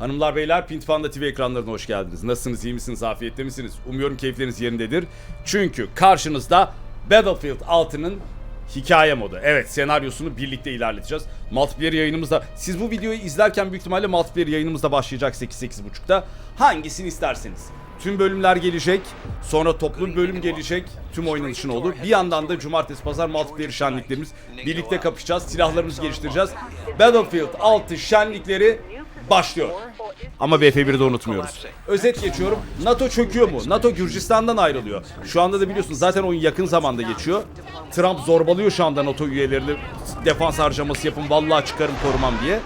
Hanımlar beyler Pint Panda TV ekranlarına hoş geldiniz. Nasılsınız, iyi misiniz, afiyette misiniz? Umuyorum keyifleriniz yerindedir. Çünkü karşınızda Battlefield 6'nın hikaye modu. Evet senaryosunu birlikte ilerleteceğiz. Multiplayer yayınımızda, siz bu videoyu izlerken büyük ihtimalle multiplayer yayınımızda başlayacak 8-8.30'da. Hangisini isterseniz. Tüm bölümler gelecek. Sonra toplu bölüm gelecek. Tüm oynanışın olur. Bir yandan da cumartesi pazar multiplayer şenliklerimiz. Birlikte kapışacağız. Silahlarımızı geliştireceğiz. Battlefield 6 şenlikleri başlıyor. Ama BF1'i de unutmuyoruz. Özet geçiyorum. NATO çöküyor mu? NATO Gürcistan'dan ayrılıyor. Şu anda da biliyorsunuz zaten oyun yakın zamanda geçiyor. Trump zorbalıyor şu anda NATO üyelerini defans harcaması yapın vallahi çıkarım korumam diye.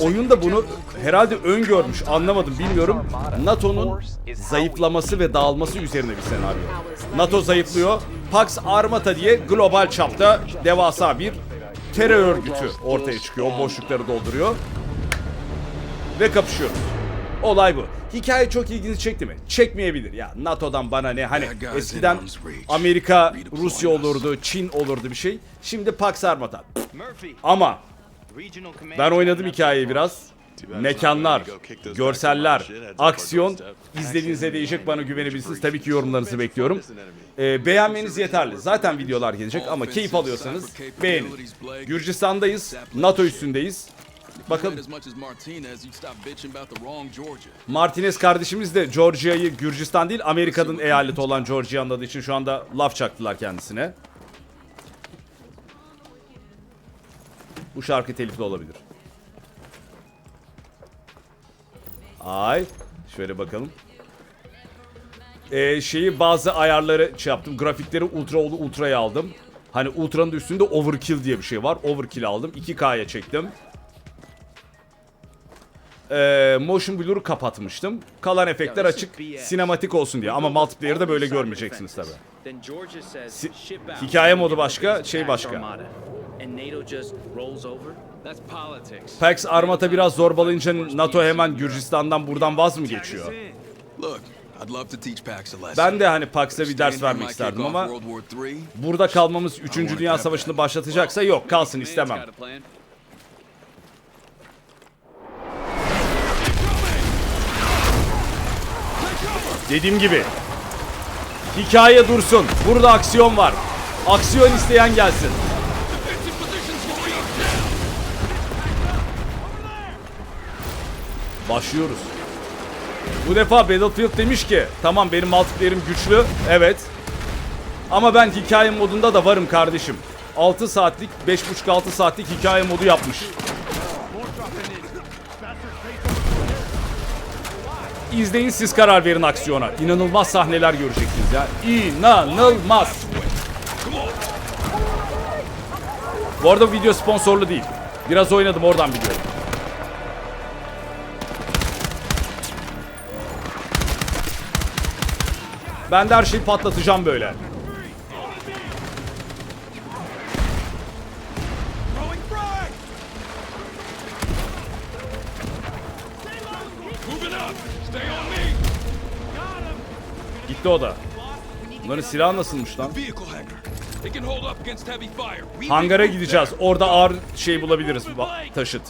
Oyun da bunu herhalde öngörmüş anlamadım bilmiyorum. NATO'nun zayıflaması ve dağılması üzerine bir senaryo. NATO zayıflıyor. Pax Armata diye global çapta devasa bir terör örgütü ortaya çıkıyor. O boşlukları dolduruyor. Ve kapışıyoruz. Olay bu. Hikaye çok ilginizi çekti mi? Çekmeyebilir. Ya NATO'dan bana ne? Hani eskiden Amerika, Rusya olurdu, Çin olurdu bir şey. Şimdi Pax Armata. Ama ben oynadım hikayeyi biraz. Mekanlar, görseller, aksiyon izlediğinize değecek bana güvenebilirsiniz. Tabii ki yorumlarınızı bekliyorum. Ee, beğenmeniz yeterli. Zaten videolar gelecek ama keyif alıyorsanız beğenin. Gürcistan'dayız, NATO üstündeyiz. As Martinez, kardeşimiz de Georgia'yı Gürcistan değil Amerika'nın eyaleti olan Georgia anladığı için şu anda laf çaktılar kendisine. Bu şarkı telifli olabilir. Ay. Şöyle bakalım. Ee, şeyi bazı ayarları şey yaptım. Grafikleri ultra oldu ultra'ya aldım. Hani ultra'nın üstünde overkill diye bir şey var. Overkill aldım. 2K'ya çektim. Ee, motion blur'u kapatmıştım. Kalan efektler açık, sinematik olsun diye. Ama multiplayer'da böyle görmeyeceksiniz tabi. Si- hikaye modu başka, şey başka. Pax Armata biraz zorbalayınca NATO hemen Gürcistan'dan buradan vaz mı geçiyor? Ben de hani Pax'a bir ders vermek isterdim ama burada kalmamız 3. Dünya Savaşı'nı başlatacaksa yok kalsın istemem. Dediğim gibi hikaye dursun. Burada aksiyon var. Aksiyon isteyen gelsin. Başlıyoruz. Bu defa Battlefield demiş ki tamam benim multiplayer'im güçlü. Evet. Ama ben hikaye modunda da varım kardeşim. 6 saatlik, 5,5-6 saatlik hikaye modu yapmış. İzleyin siz karar verin aksiyona. İnanılmaz sahneler göreceksiniz ya. İnanılmaz. Bu arada video sponsorlu değil. Biraz oynadım oradan biliyorum. Ben de her şeyi patlatacağım böyle. Gitti o da. Bunların silahı nasılmış lan? Hangara gideceğiz. Orada ağır şey bulabiliriz. Taşıt.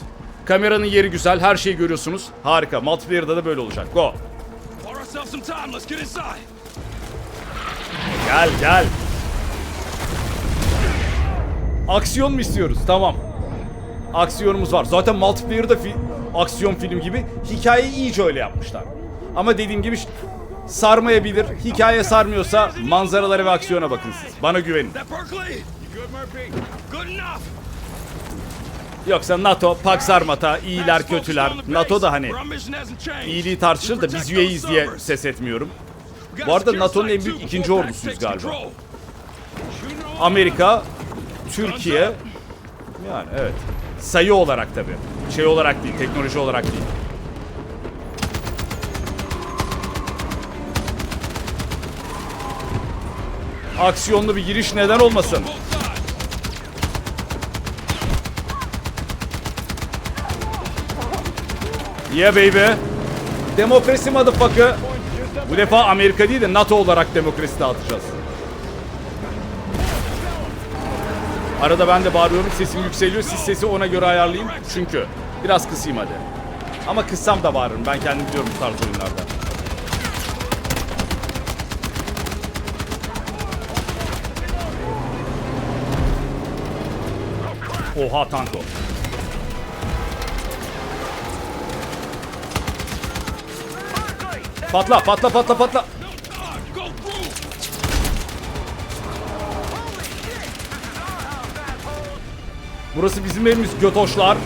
Kameranın yeri güzel. Her şeyi görüyorsunuz. Harika. Multiplayer'da da böyle olacak. Go. Gel gel. Aksiyon mu istiyoruz? Tamam. Aksiyonumuz var. Zaten multiplayer'da fi- aksiyon film gibi hikayeyi iyice öyle yapmışlar. Ama dediğim gibi sarmayabilir. Hikaye sarmıyorsa manzaralara ve aksiyona bakın siz. Bana güvenin. Yoksa NATO, Pax Armata, iyiler kötüler. NATO da hani iyiliği tartışır da biz üyeyiz diye ses etmiyorum. Bu arada NATO'nun en büyük ikinci ordusuyuz galiba. Amerika, Türkiye, yani evet. Sayı olarak tabi. Şey olarak değil, teknoloji olarak değil. Aksiyonlu bir giriş neden olmasın? Yeah baby. Demokrasi motherfucker. Bu defa Amerika değil de NATO olarak demokrasi dağıtacağız. Arada ben de bağırıyorum sesim yükseliyor. Siz sesi ona göre ayarlayın. Çünkü biraz kısayım hadi. Ama kıssam da bağırırım. Ben kendim biliyorum bu tarz oyunlarda. Oha tanko. Patla patla patla patla. Burası bizim evimiz götoşlar.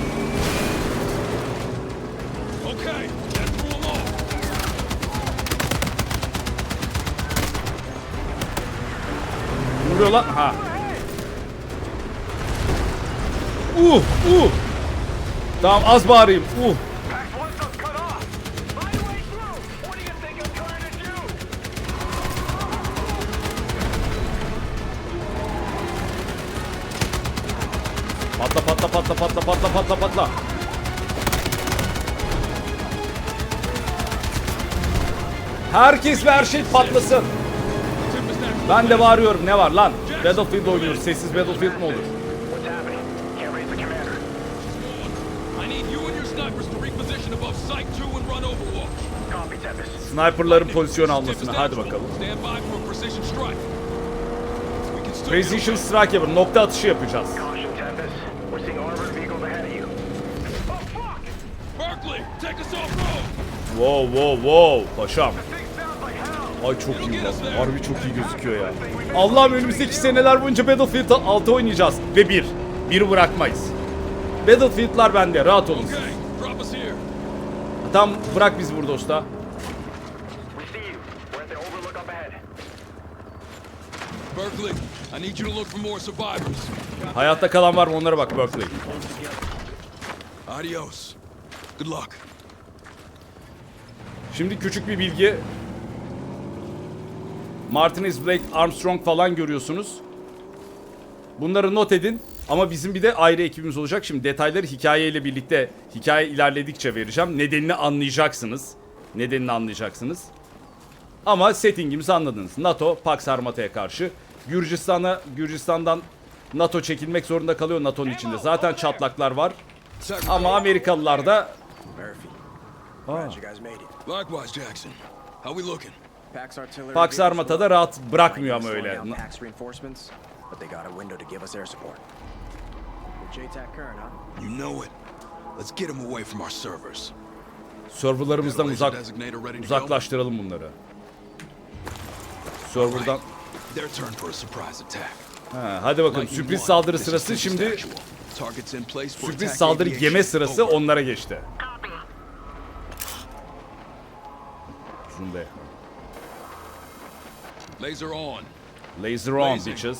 Oluyor lan? Ha. Uh uh. Tamam az bağırayım. Uh. Patla patla patla patla patla patla patla. Herkes ve her şey patlasın. Ben de bağırıyorum. Ne var lan? Battlefield oynuyoruz. Sessiz Battlefield mi olur? What's happening? Can't raise the commander. I need you and your snipers to reposition above Site 2 and run Overwatch. Copy, Tempest. Sniperların pozisyon almasını. Hadi bakalım. Precision strike. Yapın. Nokta atışı yapacağız. Wow wow wow. Paşam. Ay çok iyi lan. Harbi çok iyi gözüküyor ya. Allah'ım önümüzdeki seneler boyunca Battlefield 6 oynayacağız. Ve bir. Bir bırakmayız. Battlefield'lar bende. Rahat olun. Okay. Tam bırak bizi burada usta. Berkeley, I need you to look for more survivors. Hayatta kalan var mı onlara bak Berkeley. Adios. Good luck. Şimdi küçük bir bilgi. Martinez, Blake, Armstrong falan görüyorsunuz. Bunları not edin. Ama bizim bir de ayrı ekibimiz olacak. Şimdi detayları hikayeyle birlikte hikaye ilerledikçe vereceğim. Nedenini anlayacaksınız. Nedenini anlayacaksınız. Ama settingimizi anladınız. NATO, Pax Armata'ya karşı. Gürcistan'a, Gürcistan'dan NATO çekilmek zorunda kalıyor NATO'nun içinde. Zaten çatlaklar var. Ama Amerikalılar da looking? Pax Armata'da rahat bırakmıyor ama öyle. JTAC current, huh? You know it. Let's get them away from our servers. Serverlarımızdan uzak uzaklaştıralım bunları. Serverdan Their turn for a surprise attack. ha, hadi bakalım sürpriz saldırı sırası şimdi sürpriz saldırı yeme sırası onlara geçti. Zoom be. Laser on. Laser on bitches.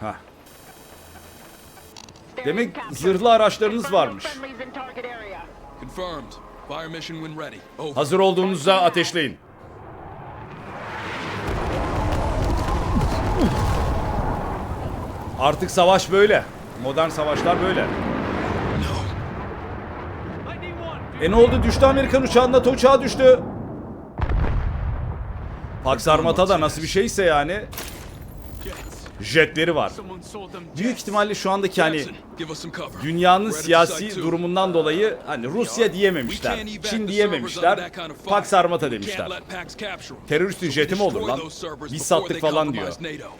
Ha. Demek zırhlı araçlarınız varmış. friendlies in target area. Confirmed. Fire mission when ready. Over. Hazır olduğunuzda ateşleyin. Artık savaş böyle. Modern savaşlar böyle. E ne oldu? Düştü Amerikan uçağı, NATO uçağı düştü. Pax Armata da nasıl bir şeyse yani jetleri var. Büyük ihtimalle şu andaki hani dünyanın siyasi durumundan dolayı hani Rusya diyememişler, Çin diyememişler. Pax Armata demişler. Teröristin jeti mi olur lan? Biz sattık falan diyor. compromise NATO.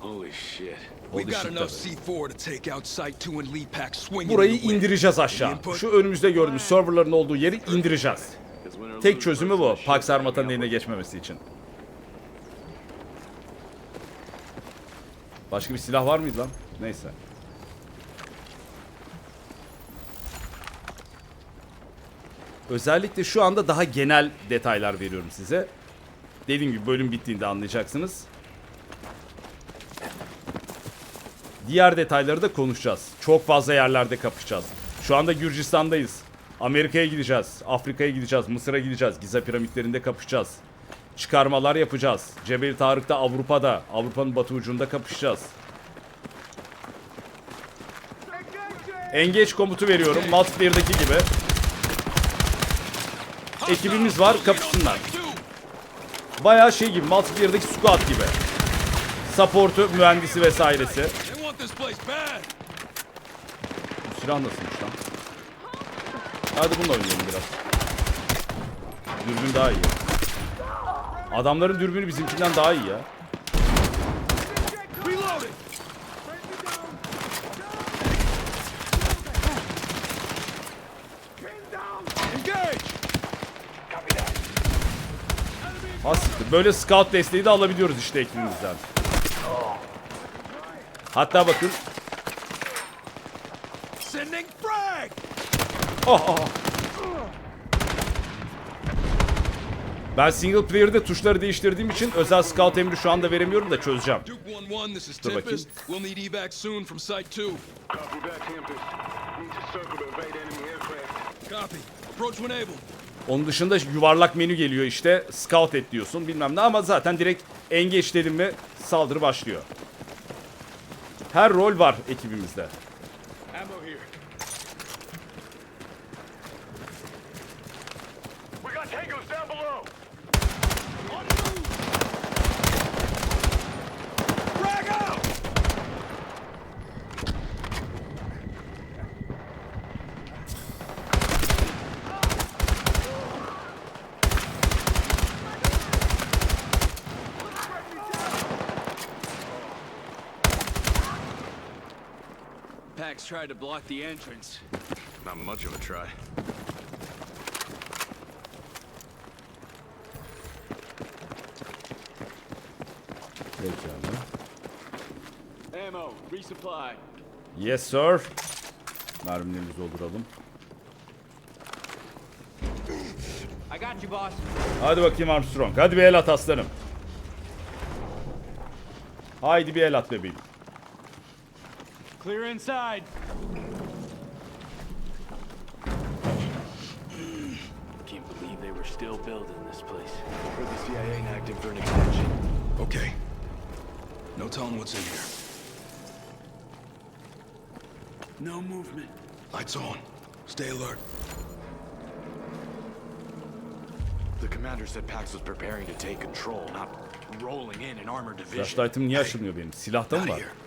Holy shit. We Holy got shit enough tabii. C4 to take out Site 2 and lead Pax swinging Burayı indireceğiz aşağı. Şu önümüzde gördüğümüz serverların olduğu yeri indireceğiz. Tek çözümü bu. Pax Armata'nın eline geçmemesi için. Başka bir silah var mıydı lan? Neyse. Özellikle şu anda daha genel detaylar veriyorum size. Dediğim gibi bölüm bittiğinde anlayacaksınız. Diğer detayları da konuşacağız. Çok fazla yerlerde kapışacağız. Şu anda Gürcistan'dayız. Amerika'ya gideceğiz. Afrika'ya gideceğiz. Mısır'a gideceğiz. Giza piramitlerinde kapışacağız. Çıkarmalar yapacağız. Cebel Tarık'ta Avrupa'da, Avrupa'nın batı ucunda kapışacağız. Engage komutu veriyorum. Multiplayer'daki gibi. Ekibimiz var, kapışsınlar. Bayağı şey gibi, multiplayer'daki squad gibi. Support'u, mühendisi vesairesi. Bu silah nasılmış lan? Hadi bununla oynayalım biraz. Dürbün daha iyi. Adamların dürbünü bizimkinden daha iyi ya. Reloading. Engage. Ha siktir. Böyle scout desteği de alabiliyoruz işte ekibimizden. Hatta bakın. Frag. Oh, oh. Ben single player'de tuşları değiştirdiğim için özel scout emri şu anda veremiyorum da çözeceğim. Duke 1-1, this is Dur bakayım. Tempest. We'll need evac soon from Site 2. Copy that, Tempest. Need to circle to evade enemy aircraft. Copy. Approach when able. Onun dışında yuvarlak menü geliyor işte. Scout et diyorsun bilmem ne ama zaten direkt engage dedim mi saldırı başlıyor. Her rol var ekibimizde. Pax tried to block the entrance. Not much of a try. Pekala. Ammo, resupply. Yes sir. Mermilerimizi dolduralım. I got you, boss. Hadi bakayım Armstrong. Hadi bir el at aslanım. Haydi bir el at bebeğim. Clear inside. Can't believe they were still building this place. Heard the CIA inactive for an extension. Okay. No telling what's in here. No movement. Lights on. Stay alert. The commander said Pax was preparing to take control, not rolling in an armored division. Flashlight'ım niye açılmıyor benim? Silahta mı Out of var?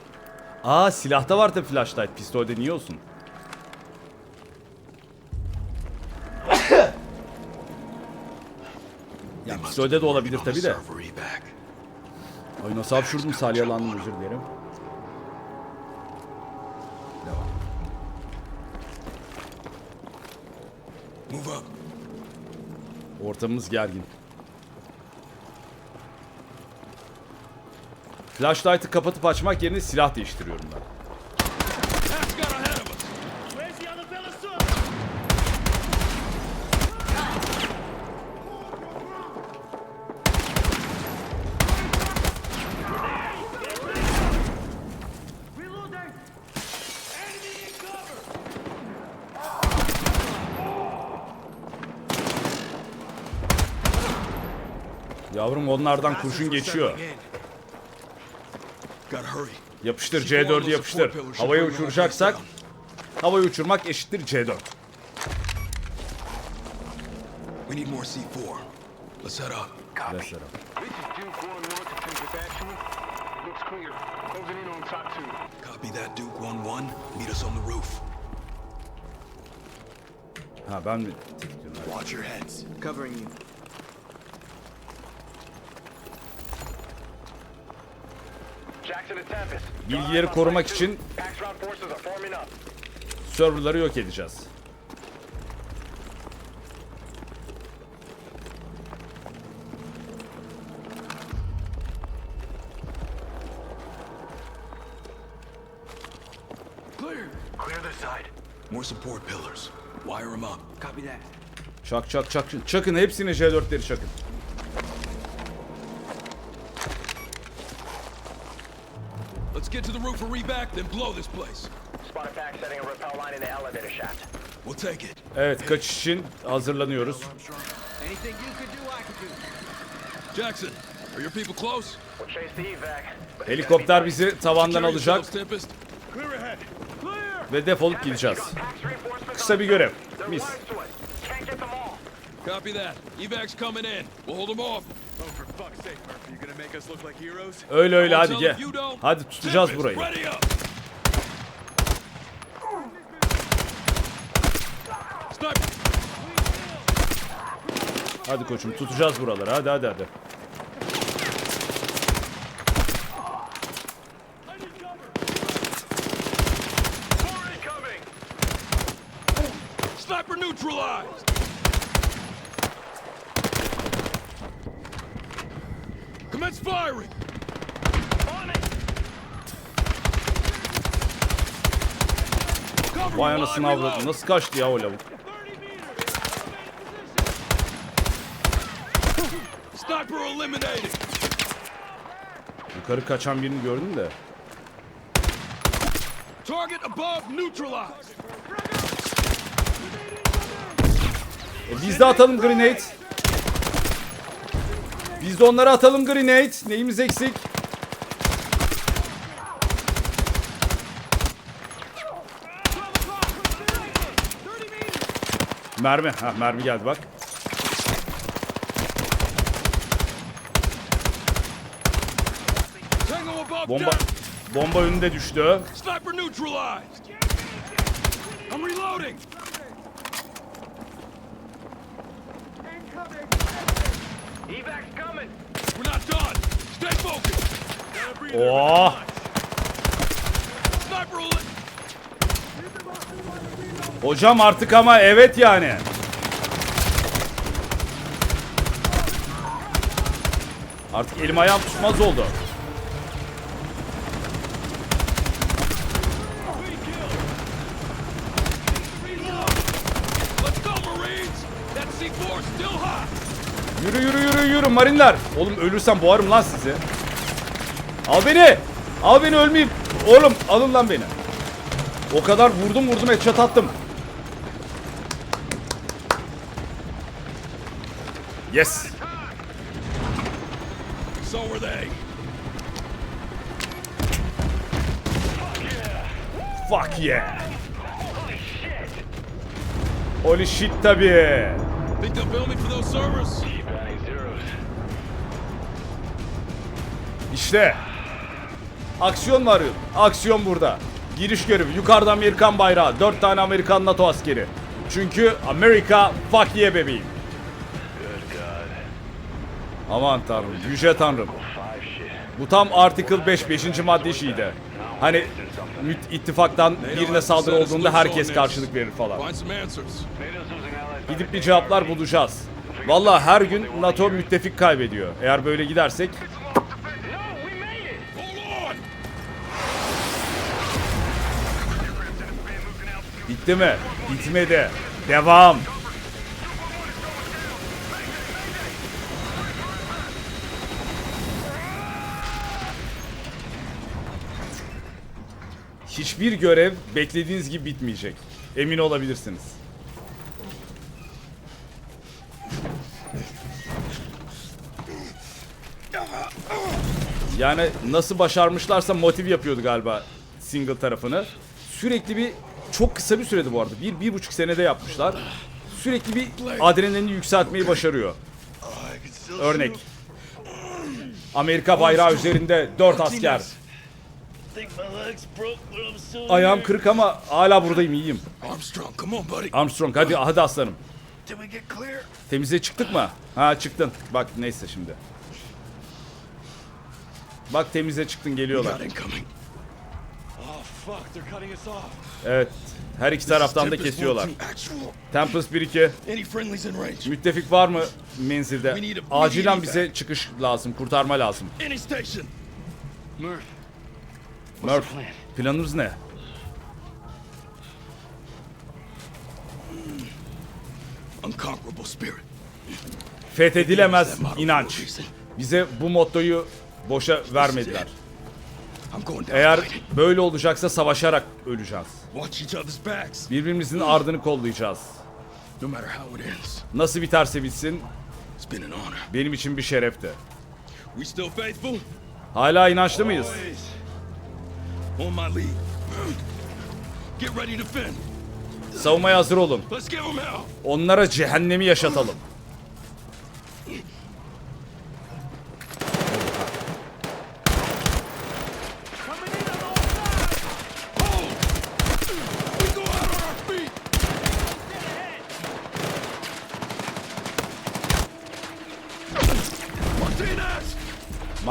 Aa silahta var tabii flashlight. Pistolde niye olsun? ya pistolde de olabilir a de. Ay nasıl hapşurdum salyalandım özür dilerim. Devam. Ortamımız gergin. Flashlight'ı kapatıp açmak yerine silah değiştiriyorum ben. Yavrum onlardan kurşun geçiyor. Yapıştır C4'ü yapıştır. Havaya uçuracaksak havaya uçurmak eşittir C4. We need more C4. Let's head up. Mesela. This is Duke 1-1 to Tempest Actual. Looks clear. Closing in on top two. Copy that, Duke 1-1. Meet us on the roof. Ha ben mi? Watch your heads. Covering you. Jackson to Tempest. Bilgileri korumak için Pax round forces are forming up. serverları yok edeceğiz. Clear. Clear this side. More support pillars. Wire them up. Copy that. Çak çak çak. Çakın hepsine C4'leri çakın. Then blow this place. Spotted Pax setting a rappel line in the elevator shaft. We'll take it. Evet kaçış için hazırlanıyoruz. Anything you could do, I could do. Jackson, are your people close? We'll chase the evac. but it's Helikopter bizi tavandan alacak ve defolup gideceğiz. Kısa bir görev. Mis. Copy that. Evac's coming in. We'll hold them off. Öyle öyle hadi gel. Hadi tutacağız burayı. Hadi koçum tutacağız buraları. Hadi hadi hadi. Vay anasını avradım. Nasıl kaçtı ya o lavuk? Yukarı kaçan birini gördüm de. Target above neutralized! E biz de atalım grenade. Biz de onlara atalım grenade. Neyimiz eksik? Mermi. Ha mermi geldi bak. Bomba bomba önünde düştü. Sniper neutralized! I'm reloading! Evac's coming. We're not done! Stay focused! Oh! Sniper eli- Hocam artık ama evet yani. Artık elim ayağım tutmaz oldu. Let's go, Marines! That C4 is still hot! Yürü yürü yürü yürü marinler. Oğlum ölürsem boğarım lan sizi. Al beni. Al beni ölmeyeyim. Oğlum alın lan beni. O kadar vurdum vurdum headshot attım. Yes. So were they. Fuck yeah. Holy shit tabii. Think they'll bill me for those servers? İşte. Aksiyon mu arıyorsun? Aksiyon burada. Giriş görevi. Yukarıda Amerikan bayrağı. Dört tane Amerikan NATO askeri. Çünkü Amerika fuck yeah bebeğim. Aman tanrım. Yüce tanrım. Bu tam Article 5. 5. madde şeydi. Hani ittifaktan birine saldırı olduğunda herkes karşılık verir falan. Gidip bir cevaplar bulacağız. Vallahi her gün NATO müttefik kaybediyor. Eğer böyle gidersek Bitti mi? Bitmedi. Devam. Hiçbir görev beklediğiniz gibi bitmeyecek. Emin olabilirsiniz. Yani nasıl başarmışlarsa motiv yapıyordu galiba single tarafını. Sürekli bir çok kısa bir sürede bu arada. Bir, bir buçuk senede yapmışlar. Sürekli bir adrenalini yükseltmeyi başarıyor. Örnek. Amerika bayrağı üzerinde 4 asker. Ayağım kırık ama hala buradayım iyiyim. Armstrong, hadi hadi aslanım. Temize çıktık mı? Ha çıktın. Bak neyse şimdi. Bak temize çıktın geliyorlar. Evet. Her iki taraftan da kesiyorlar. Tempest 1-2. Any friendlies in range? Müttefik var mı menzilde? Acilen bize çıkış lazım, kurtarma lazım. Murph, planınız ne? Fethedilemez inanç. Bize bu mottoyu boşa vermediler. Eğer böyle olacaksa savaşarak öleceğiz. Birbirimizin ardını kollayacağız. Nasıl biterse bitsin benim için bir şerefti. Hala inançlı mıyız? Savunmaya hazır olun. Onlara cehennemi yaşatalım. We go out on our feet.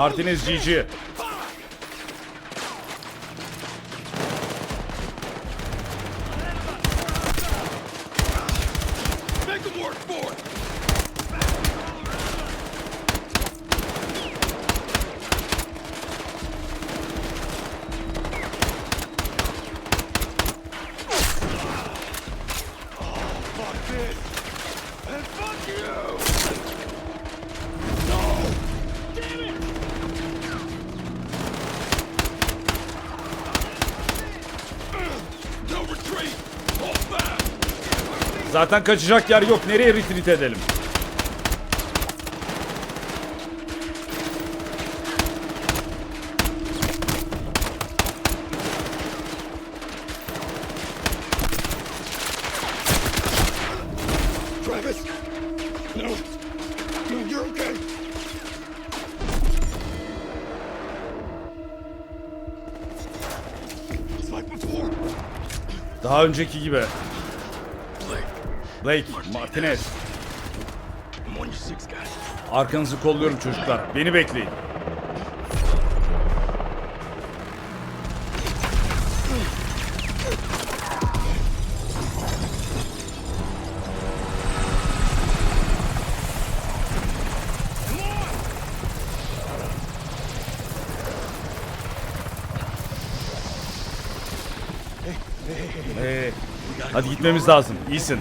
Martinez GG. Make them work for it! Fuck this! And fuck you! No retreat! Hold back! Zaten kaçacak yer yok. Nereye retreat edelim? Travis! No! No, you're okay! Daha önceki gibi. Blake, Martinez. Arkanızı kolluyorum çocuklar. Beni bekleyin. Ee, hadi gitmemiz lazım. İyisin.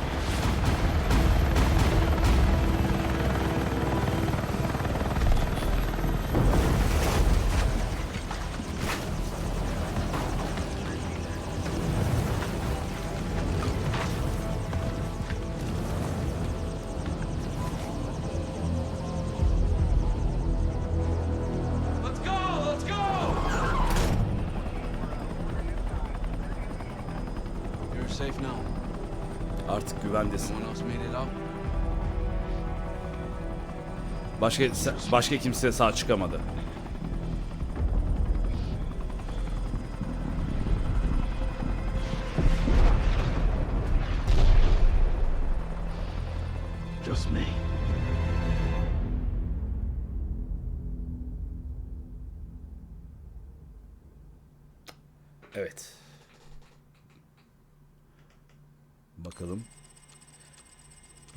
Artık güvendesin. Başka başka kimse sağ çıkamadı.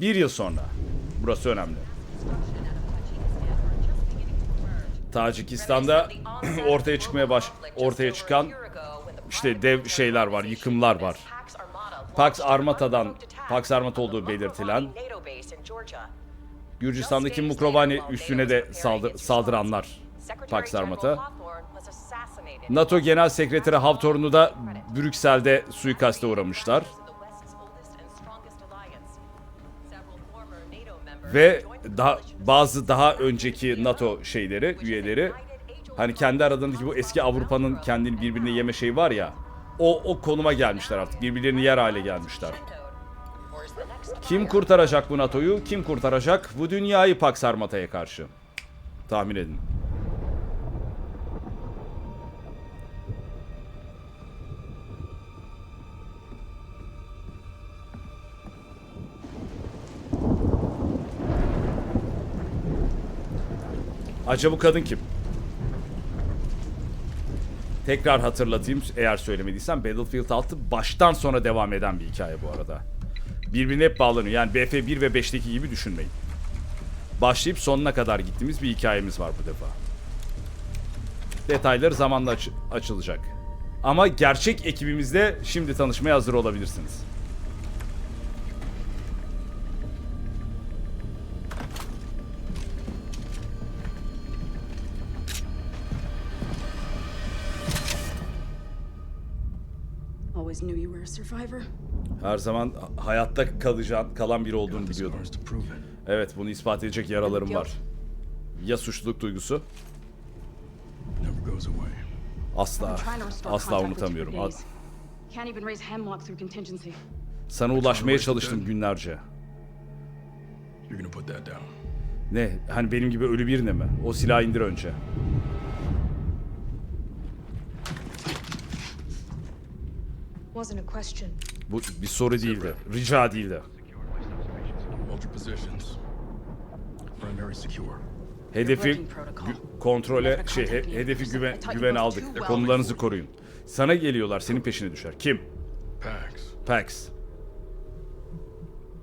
Bir yıl sonra. Burası önemli. Tacikistan'da ortaya çıkmaya baş ortaya çıkan işte dev şeyler var, yıkımlar var. Pax Armata'dan Pax Armata olduğu belirtilen Gürcistan'daki Mukrovani üstüne de saldır, saldıranlar Pax Armata. NATO Genel Sekreteri Hawthorne'u da Brüksel'de suikaste uğramışlar. Ve daha bazı daha önceki NATO şeyleri, üyeleri hani kendi aralarındaki bu eski Avrupa'nın kendini birbirine yeme şeyi var ya. O o konuma gelmişler artık. Birbirlerini yer hale gelmişler. Kim kurtaracak bu NATO'yu? Kim kurtaracak bu dünyayı Pax Armata'ya karşı? Tahmin edin. Acaba bu kadın kim? Tekrar hatırlatayım eğer söylemediysem Battlefield 6 baştan sona devam eden bir hikaye bu arada. Birbirine hep bağlanıyor. Yani BF1 ve 5'teki gibi düşünmeyin. Başlayıp sonuna kadar gittiğimiz bir hikayemiz var bu defa. Detayları zamanla aç- açılacak. Ama gerçek ekibimizle şimdi tanışmaya hazır olabilirsiniz. Her zaman hayatta kalacağın, kalan biri olduğunu biliyordum. Evet, bunu ispat edecek yaralarım var. Ya suçluluk duygusu? Asla, asla unutamıyorum. Sana ulaşmaya çalıştım günlerce. Ne? Hani benim gibi ölü birine mi? O silahı indir önce. Bu bir soru değildi. Rica değildi. Hedefi kontrole şey he- hedefi güven both aldık. well Konularınızı koruyun. Sana geliyorlar, senin peşine düşer. Kim? Pax. Pax.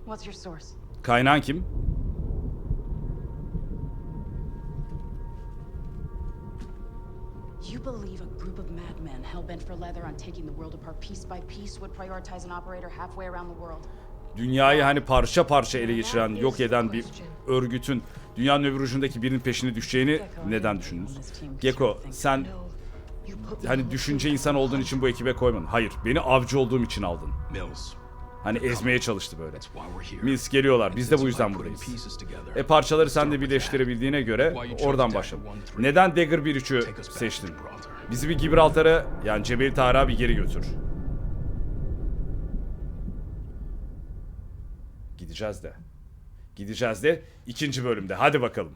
What's your source? Kaynağın kim? You believe a group of madmen hell-bent for leather on taking the world apart piece by piece would prioritize an operator halfway around the world? Dünyayı hani parça parça ele geçiren, yok eden bir örgütün dünyanın öbür ucundaki birinin peşine düşeceğini neden düşündünüz? Gecko, sen hani düşünce insan olduğun için bu ekibe koymadın. Hayır, beni avcı olduğum için aldın. Mills. Hani ezmeye çalıştı böyle. Mills geliyorlar, biz de bu yüzden buradayız. E parçaları sen de birleştirebildiğine göre oradan başladım. Neden Dagger 1-3'ü Take us back seçtin? Bizi bir Gibraltar'a yani Cebeli Tarık'a bir geri götür. Gideceğiz de. Gideceğiz de ikinci bölümde. Hadi bakalım.